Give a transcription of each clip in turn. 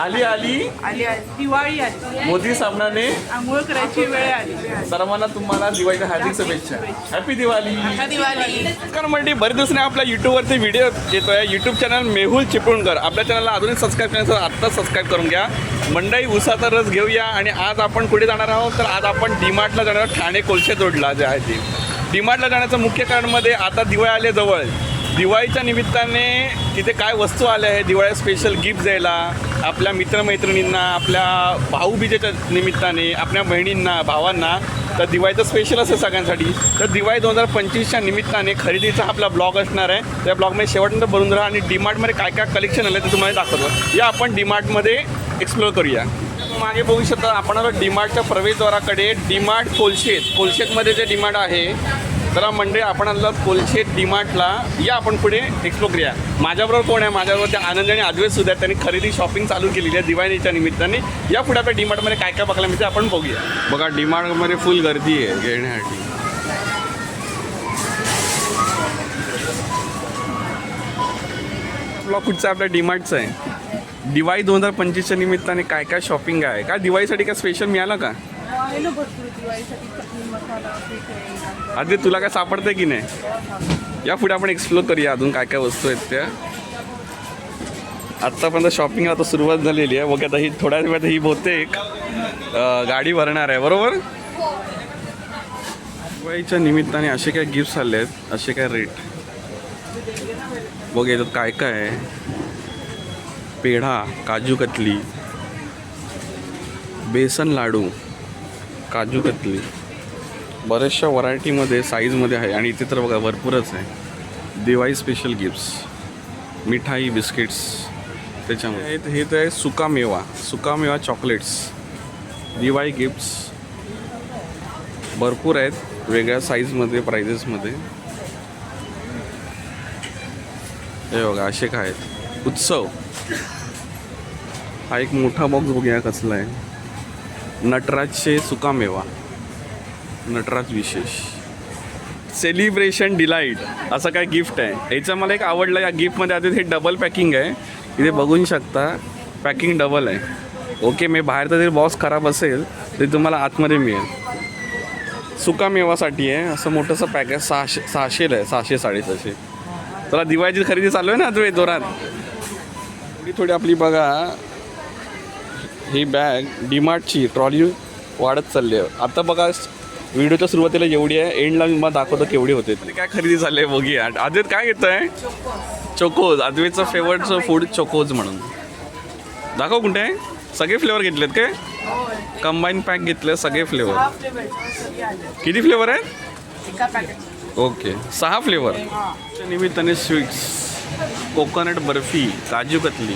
आली आली. आली आली. दिवाळी आली. मोदी सामनाने आंघोळ करायची वेळ आली. सर्वांना तुम्हाला दिवाळीच्या हार्दिक शुभेच्छा. हॅपी दिवाळी. आता दिवाळी. नमस्कार मंडळी बरेच दिवसाने आपल्या युट्यूबवरती व्हिडिओ येतोय. YouTube channel Mehul Chiplunkar. आपल्या चॅनलला अजूनही सबस्क्राईब करण्याचं आत्ता सबस्क्राईब करून घ्या. मंडई उसाचा रस घेऊया आणि आज आपण कुठे जाणार आहोत? तर आज आपण डीमार्टला जाणार आहोत ठाणे कोलशे रोडला जे आहे ते. डीमार्टला जाण्याचं मुख्य कारण मध्ये आता दिवाळी आले जवळ. दिवाळीच्या निमित्ताने तिथे काय वस्तू आल्या आहे दिवाळी स्पेशल गिफ्ट द्यायला. आपल्या मित्रमैत्रिणींना आपल्या भाऊबीजेच्या निमित्ताने आपल्या बहिणींना भावांना तर दिवाळीचं स्पेशल असेल सगळ्यांसाठी. तर दिवाळी दोन हजार पंचवीसच्या निमित्ताने खरेदीचा आपला ब्लॉग असणार आहे. त्या ब्लॉगमध्ये शेवटनंतर भरून राहा आणि डीमार्टमध्ये काय काय कलेक्शन आलं ते तुम्हाला दाखवतो. या आपण डीमार्टमध्ये एक्सप्लोअर करूया. मागे बघू शकता आपण आलो डीमार्टच्या प्रवेशद्वाराकडे डीमार्ट कोलशेत कोलशेतमध्ये जे डीमार्ट आहे तर मंडळी आपण आलो कोलशेत डीमार्टला. या आपण पुढे एक्सप्लोर करूया. माझ्याबरोबर कोण आहे? माझ्याबरोबर ते आनंद आणि अद्वैत सुद्धा. त्यांनी खरेदी शॉपिंग चालू केलेली आहे दिवाळीच्या निमित्ताने. या पुढे आपल्या डीमार्टमध्ये काय काय बघायला मिळते आपण बघूया. बघा डीमार्टमध्ये फुल गर्दी आहे घेण्यासाठी ब्लॉग कुठचा आपल्या डीमार्टचा आहे? दिवाळी दोन हजार पंचवीसच्या निमित्ताने काय काय शॉपिंग आहे? काय दिवाळीसाठी काय स्पेशल मिळालं का? आहे ना भरपूर दिवाळीसाठी चटणी मसाला आहे. आधी तुला काय सापडतंय की नाही? या पुढे आपण एक्सप्लोर करूया अजून काय काय वस्तू आहेत त्या. आत्तापर्यंत शॉपिंग आता सुरुवात झालेली आहे. बघा आता ही थोड्या वेळात ही बहुतेक गाडी भरणार आहे. बरोबर? दिवाळीच्या निमित्ताने असे काय गिफ्ट्स आले आहेत. असे काय रेट बघ याच्यात काय काय आहे? पेढा काजू कतली बेसन लाडू काजू कतली. बऱ्याचशा व्हरायटीमध्ये साईजमध्ये आहे आणि इथे तर बघा भरपूरच आहे. दिवाळी स्पेशल गिफ्ट्स मिठाई बिस्किट्स त्याच्यामध्ये. हे तर आहे सुकामेवा सुकामेवा चॉकलेट्स दिवाळी गिफ्ट्स भरपूर आहेत. वेगळ्या साईजमध्ये प्राइजेसमध्ये हे बघा असे काय आहेत. उत्सव. हा एक मोठा बॉक्स बघूया कसला आहे. नटराजचे सुकामेवा. नटराज विशेष. सेलिब्रेशन डिलाईट असं काय गिफ्ट आहे. याचं मला एक आवडलं या गिफ्टमध्ये आधी हे डबल पॅकिंग आहे. इथे बघून शकता पॅकिंग डबल आहे. ओके मी बाहेरचा जरी बॉक्स खराब असेल तरी तुम्हाला आतमध्ये मिळेल. सुकामेवासाठी आहे. असं मोठंसं पॅक आहे. सहाशे सहाशेला आहे सहाशे साडेसहाशे. तुला दिवाळीची खरेदी चालू आहे ना तू जोरात? थोडी थोडी आपली बघा. ही बॅग डीमार्टची ट्रॉली वाढत चालली आहे. आता बघा व्हिडिओच्या सुरुवातीला एवढी आहे एंडला मी मला दाखवतो केवढी होते ती. काय खरेदी झाली आहे बघूया. आदित काय घेत आहे चोकोज आदवेचं फेवरेटचं फूड चोकोज म्हणून. दाखव कुठे आहे? सगळे फ्लेवर घेतलेत काय? कंबाईन पॅक घेतले सगळे फ्लेवर किती फ्लेवर आहेत? ओके सहा फ्लेवर निमित्ताने स्वीट्स कोकोनट बर्फी काजू कतली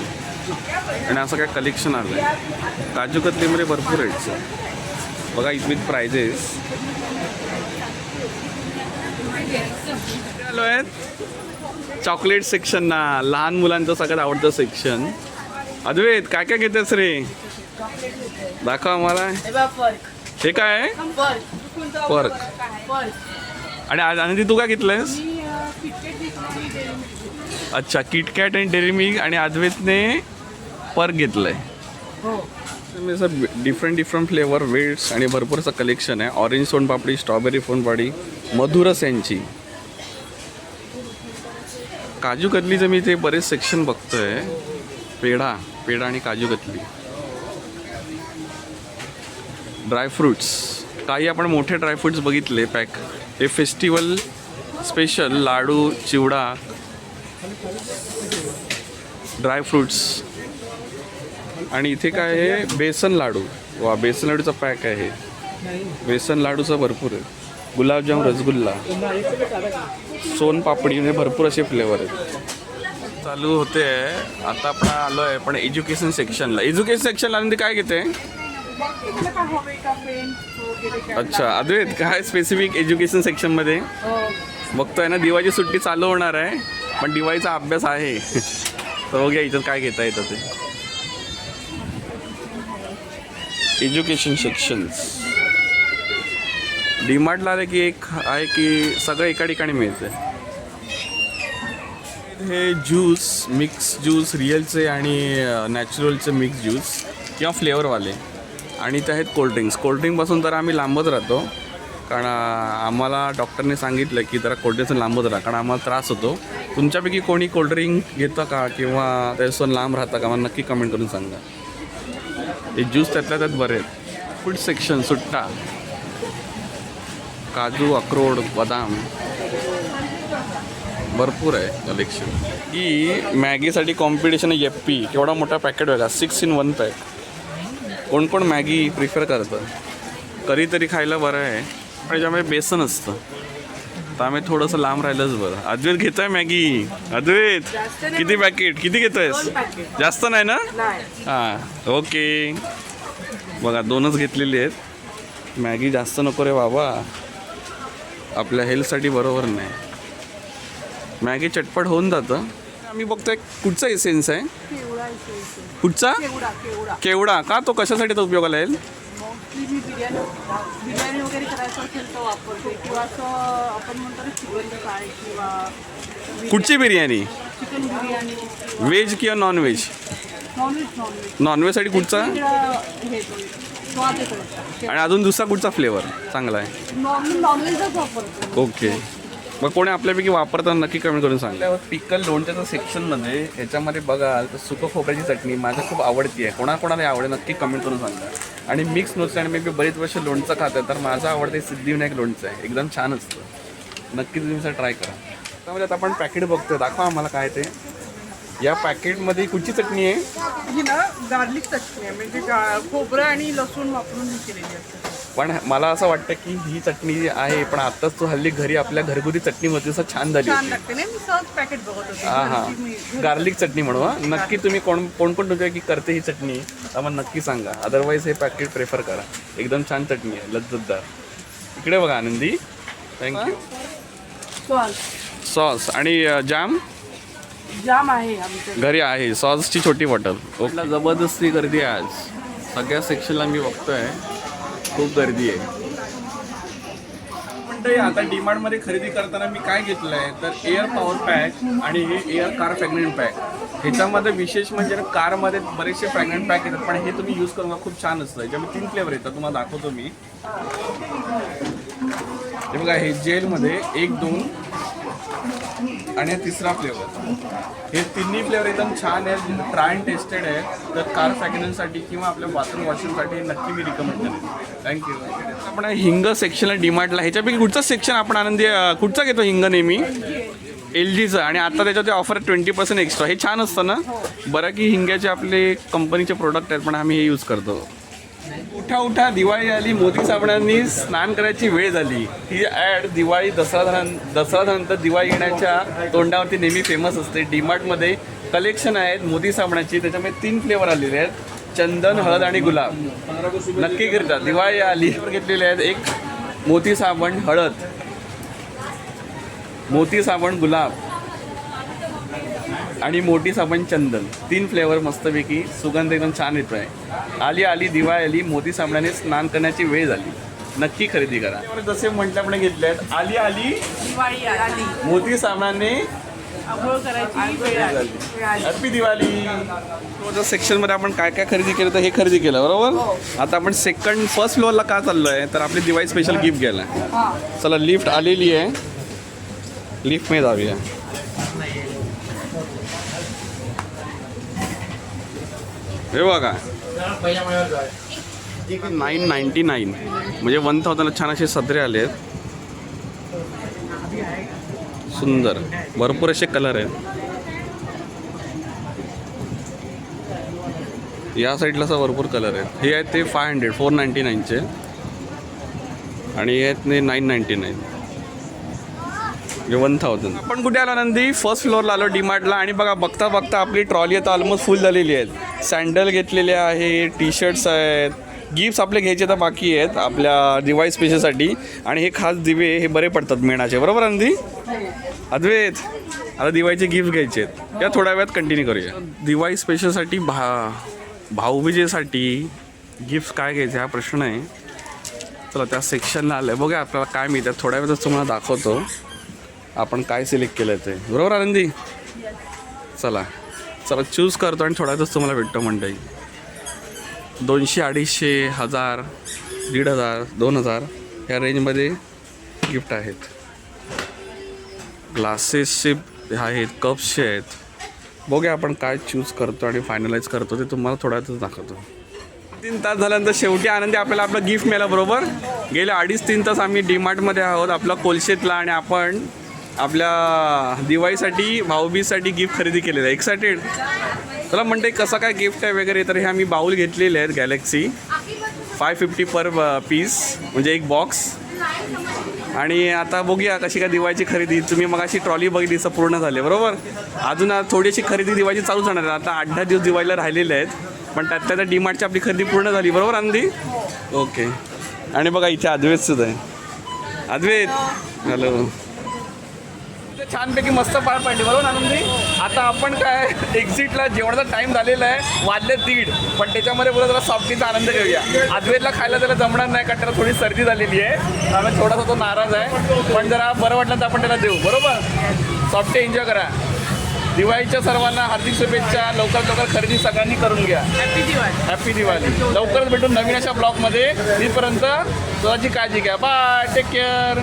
आणि असं काय कलेक्शन आलं आहे. काजू कतलीमध्ये भरपूर आहेत बघा इथ विथ प्राइजेस आलो आहेत? चॉकलेट सेक्शन ना. लहान मुलांचं सगळ्यात आवडतं सेक्शन अद्वैत काय काय घेतेस रे? दाखव आम्हाला. हे काय? पर्क आणि आज आनंदी तू काय घेतलंयस. अच्छा किटकॅट आणि डेअरी मिल्क आणि अद्वैतने पर्क घेतलंय. हो. डिफरंट डिफरंट फ्लेवर वेट्स आणि भरपूर असं कलेक्शन आहे. ऑरेंज सोनपापडी स्ट्रॉबेरी सोनपापडी मधुरस यांची. काजू कतलीचं मी ते बरेच सेक्शन बघतोय. पेढा पेढा आणि काजू कतली. ड्रायफ्रुट्स काही आपण मोठे ड्रायफ्रुट्स बघितले पॅक हे festival special laddoo chivda dry fruits आणि इथे काय आहे? बेसन लाडू. वा बेसन लाडूचा पॅक आहे. बेसन लाडूचा भरपूर आहे. गुलाबजाम रसगुल्ला. सोन पापडी म्हणजे भरपूर असे फ्लेवर आहेत. चालू होते. आता आपण आलो आहे पण एज्युकेशन सेक्शनला एज्युकेशन सेक्शनला आणि काय घेते? काय अच्छा अद्वैत काय स्पेसिफिक एज्युकेशन सेक्शनमध्ये बघतोय ना दिवाळीची सुट्टी चालू होणार आहे पण दिवाळीचा अभ्यास आहे. तर बघूया इथं काय घेता येतं ते. एज्युकेशन सेक्शन्स डीमार्टला आले की एक आहे की सगळं एका ठिकाणी मिळतं हे ज्यूस मिक्स ज्यूस रिअलचे आणि नॅचरलचे मिक्स ज्यूस किंवा फ्लेवरवाले आणि ते आहेत कोल्ड्रिंक्स कोल्ड्रिंकपासून तर आम्ही लांबच राहतो. कारण आम्हाला डॉक्टरने सांगितलं की जरा कोल्ड्रिंक्स लांबच राहा. कारण आम्हाला त्रास होतो. तुमच्यापैकी कोणी कोल्ड्रिंक घेतं का? किंवा त्यापासून लांब राहतं का? मला नक्की कमेंट करून सांगा. हे ज्यूस त्यातल्या त्यात बरे आहेत. फूड सेक्शन सुट्टा. काजू अक्रोड बदाम. भरपूर आहे कलेक्शन ही मॅगीसाठी कॉम्पिटिशन आहे एफ पी केवढा मोठा पॅकेट वेगळा सिक्स इन वन पॅक कोण कोण मॅगी प्रिफर करतं? कधीतरी खायला बरं आहे. त्याच्यामुळे बेसन असतं. तर आम्ही थोडंसं लांब राहिलंच बरं. अद्वैत घेतोय मॅगी. अद्वैत किती पॅकेट किती घेतोयस? जास्त नाही ना? हां ओके. बघा दोनच घेतलेली आहेत. मॅगी जास्त नको रे बाबा. आपल्या हेल्थसाठी बरोबर नाही. मॅगी चटपट होऊन जातं. आम्ही बघतोय कुठचा एसेन्स आहे? कुठचा? केवढा? का तो कशासाठी तो उपयोगाला येईल? मोस्टली मी बिर्याणी बिर्याणी वगैरे करायचं असेल तर वापरते किंवा असं आपण म्हणतो ना चिकन फ्राय किंवा कुठची बिर्याणी? चिकन बिर्याणी व्हेज किंवा non veg non veg non veg नॉनव्हेजसाठी कुठचा? हे तो स्वाद येतो आणि अजून दुसरा कुठचा फ्लेवर चांगला आहे. नॉर्मल नॉनव्हेजच वापरतो. ओके. मग कोणी आपल्यापैकी वापरताना नक्की कमेंट करून सांगा. पिकल लोणच्याच्या सेक्शनमध्ये ह्याच्यामध्ये बघाल तर सुकं खोबऱ्याची चटणी माझ्या खूप आवडती आहे कोणाकोणाला आवडेल नक्की कमेंट करून सांगा. आणि मिक्स नोट्स आणि मी बरेच वर्ष लोणचं खात आहे तर माझं आवडते सिद्धिविनायक लोणचं आहे. एकदम छान असतं. नक्की तुम्ही ट्राय करा. त्यामध्ये आता आपण पॅकेट बघतोय. दाखवा आम्हाला काय ते. या पॅकेटमध्ये कुठची चटणी आहे? ही ना गार्लिक चटणी आहे. म्हणजे गा- खोबरं आणि लसूण वापरून केलेली असते. पण मला असं वाटतं की ही चटणी जी आहे पण आत्ताच तू हल्ली घरी आपल्या घरगुती चटणीमध्ये असं छान झाली छान होती. लागते. नाही मी सहज पॅकेट बघत होते. हा हा. गार्लिक चटणी म्हणू हा. नक्की तुम्ही कोण कोण कोण तुमच्या की करते ही चटणी आम्हाला नक्की सांगा. अदरवाईज हे पॅकेट प्रेफर करा. एकदम छान चटणी आहे लज्जतदार. इकडे बघा आनंदी. थँक्यू सॉस सॉस आणि जाम जाम आहे आमच्या घरी आहे. सॉसची छोटी बॉटल ओके जबरदस्ती गर्दी आहे आज. सगळ्या सेक्शनला मी बघतोय. खूप गर्दी आहे. म्हणतोय आता डीमार्टमध्ये खरेदी करताना मी काय घेतलं आहे तर एअर पॉवर पॅक आणि हे एअर कार फ्रॅग्नेंट पॅक ह्याच्यामध्ये विशेष म्हणजे कारमध्ये बरेचसे फ्रॅग्नेंट पॅक येतात पण हे तुम्ही यूज करून खूप छान असतं. याच्यामध्ये तीन फ्लेवर येतात तुम्हाला दाखवतो मी. हे बघा हे जेलमध्ये एक दोन आणि हा तिसरा फ्लेवर हे तिन्ही फ्लेवर एकदम छान आहेत ट्राय अँड टेस्टेड आहे तर कार फॅग्रन्ससाठी किंवा आपल्या बाथरूम वॉशरूमसाठी नक्की मी रिकमेंड करेन. थँक्यू आपण हिंग सेक्शनला डिमार्टला ह्याच्यापैकी कुठचं सेक्शन आपण आनंदी कुठचा घेतो हिंग नेहमी? एल जीचं आणि आता त्याच्यात ऑफर ट्वेंटी पर्सेंट एक्स्ट्रा हे छान असतं ना? बरं की हिंग्याचे आपले कंपनीचे प्रोडक्ट आहेत पण आम्ही हे यूज करतो. उठा उठा दिवाळी आली मोदी साबणांनी स्नान करायची वेळ झाली. ही ॲड दिवाळी दसरा झाल्या- दसरा दिवाळी येण्याच्या तोंडावरती नेहमी फेमस असते. डीमार्टमध्ये कलेक्शन आहेत मोदी साबणाची त्याच्यामध्ये तीन फ्लेवर आलेले आहेत. चंदन हळद आणि गुलाब. नक्की करता दिवाळी आली घेतलेले आहेत एक मोती साबण हळद. मोती साबण गुलाब. आणि मोठी साबण चंदन. तीन फ्लेवर मस्तपैकी सुगंध एकदम छान येतो आहे आली आली दिवाळी आली मोती साबणाने स्नान करण्याची वेळ झाली. नक्की खरेदी करा. जसे म्हटल्याप्रमाणे घेतले आहेत आली आली दिवाळी आली. मोती साबणाने. हॅपी दिवाळी. सेक्शनमध्ये आपण काय काय खरेदी केलं तर हे खरेदी केलं बरोबर? आता आपण सेकंड फर्स्ट फ्लोअरला का चाललो आहे तर आपली दिवाळी स्पेशल गिफ्ट घ्यायला. हा. चला लिफ्ट आलेली आहे. लिफ्टमध्ये जाऊया. हे बघा. नाईन नाईन्टी नाईन म्हणजे वन थाउजंडला छान असे सदरे आले आहेत सुंदर. भरपूर असे कलर आहेत. या साईडला असा भरपूर कलर आहेत. हे आहेत ते फाय हंड्रेड फोर नाईन्टी नाईनचे आणि हे आहेत ते नाईन नाईन्टी नाईन म्हणजे वन थाउजंड आपण कुठे आलो नंदी फर्स्ट फ्लोअरला आलो डीमार्टला आणि बघा बघता बघता आपली ट्रॉली आता ऑलमोस्ट फुल झालेली आहेत. सँडल घेतलेले आहे टी शर्ट्स आहेत. गिफ्ट्स आपले घ्यायचे तर बाकी आहेत आपल्या दिवाळी स्पेशलसाठी आणि हे खास दिवे हे बरे पडतात मेणाचे. बरोबर नंदी अद्वैत आता दिवाळीचे गिफ्ट घ्यायचे आहेत. या थोड्या वेळात कंटिन्यू करूया. दिवाळी स्पेशलसाठी भा भाऊबीजेसाठी गिफ्ट्स काय घ्यायचे हा प्रश्न आहे. चला त्या सेक्शनला आलं आहे बघा आपल्याला काय मिळतं. थोड्या वेळातच तुम्हाला दाखवतो. आपण काय सिलेक्ट केलं ते. बरोबर आनंदी चला. चला चूज करतो आणि थोड्यातच तुम्हाला भेटतो मंडई दोनशे अडीचशे हजार दीड हजार दोन हजार या रेंजमध्ये गिफ्ट आहेत. ग्लासेसचे आहेत कप्सचे आहेत. बघूया आपण काय चूज करतो आणि फायनलाइज करतो ते तुम्हाला थोड्यातच दाखवतो. तीन तास झाल्यानंतर शेवटी आनंदी आपल्याला आपलं गिफ्ट मिळालं बरोबर? गेले अडीच तीन तास आम्ही डीमार्टमध्ये आहोत आपला कोलशेतला आणि आपण आपल्या दिवाळीसाठी भाऊबीजसाठी गिफ्ट खरेदी केलेलं आहे. एक्सायटेड चला म्हणते कसं काय गिफ्ट आहे वगैरे तर हे आम्ही बाऊल घेतलेले आहेत galaxy five fifty per piece म्हणजे एक बॉक्स आणि आता बघूया कशी काय दिवाळीची खरेदी. तुम्ही मग अशी ट्रॉली बघितली असं पूर्ण झाली. बरोबर? अजून थोडीशी खरेदी दिवाळीची चालू जाणार आहे. आता आठ दहा दिवस दिवाळीला राहिलेले आहेत. पण त्यातल्या त्या डीमार्टची आपली खरेदी पूर्ण झाली. बरोबर अंदी ओके आणि बघा इथे अद्वैत सुद्धा आहे. अद्वैत हॅलो छानपैकी मस्त पार पाडली बरोबर आनंदी आता आपण काय एक्झिटला जेवणाचा टाइम झालेला आहे वाजले दीड. पण त्याच्यामध्ये बोला जरा सॉफ्टीचा आनंद घेऊया. अद्वैतला खायला त्याला जमणार नाही कारण त्याला थोडी सर्दी झालेली आहे. त्यामुळे थोडासा तो नाराज आहे. पण जरा बरं वाटलं तर आपण त्याला देऊ बरोबर? सॉफ्टी एन्जॉय करा. दिवाळीच्या सर्वांना हार्दिक शुभेच्छा. लवकर लवकर खरेदी सगळ्यांनी करून घ्या. हॅपी दिवाळी हॅपी दिवाळी लवकरच भेटून नवीन अशा ब्लॉगमध्ये तिथपर्यंत स्वतःची काळजी घ्या. Bye take care